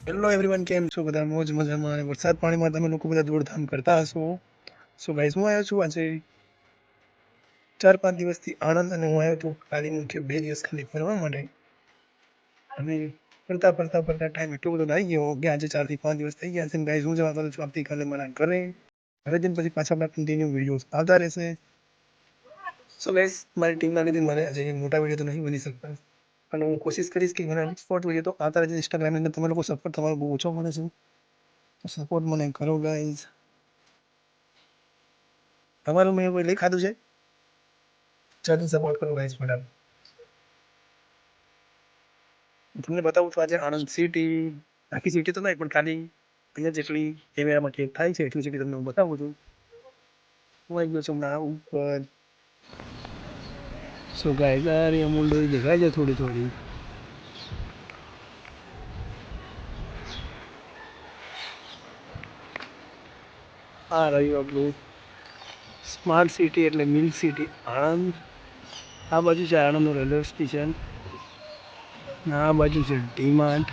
Hello everyone કેમ છો? બધા મોજ મજામાં અને વરસાદ પાણીમાં તમે લોકો બધા દોડધામ કરતા હશો? સો ગાઈઝ હું આવ્યો છું આજે ચાર પાંચ દિવસથી આણંદ અને હું આવ્યો છું ખાલી મુખ્ય બે દિવસ ખાલી ફરવા માટે. અને ફરતા ફરતા ફરતા ટાઈમ એટલો બધો લાગી ગયો કે આજે ચારથી પાંચ દિવસ થઈ ગયા છે ગાઈઝ હું જવા કરું છું આવતીકાલે મારા ઘરે. ઘરે જઈને પછી પાછા આપણા કન્ટિન્યુ વિડીયોઝ આવતા રહેશે. સો ગાઈઝ મારી ટીમના લીધે મારે આજે મોટા વીડિયો તો નહીં બની શકતા. અને હું કોશિશ કરીશ કે મને સપોર્ટ વીડિયો તો આવતા રહેશે ઇન્સ્ટાગ્રામની અંદર તમે લોકો સપોર્ટ તમારો બહુ ઓછો મળે છે. સપોર્ટ મને કરો ગાઈઝ તમારું મેં કોઈ લઈ ખાધું છે? ચાલો સપોર્ટ કરો ગાઈઝ મેડમ તમને બતાવું છું, આજે આણંદ સિટી આખી સિટી તો નહીં, પણ ખાલી અહીંયા જેટલી કેમેરામાં ટેક થાય છે, એટલી સિટી તમને હું બતાવું છું. હું આવી ગયો છું હમણાં ઉપર. સો ગાઈઝ તારી અમૂલ ડોરી દેખાય છે થોડી થોડી. આ રહ્યું આપણું સ્માર્ટ સિટી એટલે મિલ્ક સિટી આણંદ. આ બાજુ છે, આણંદનું રેલવે સ્ટેશન આ બાજુ છે ડીમાર્ટ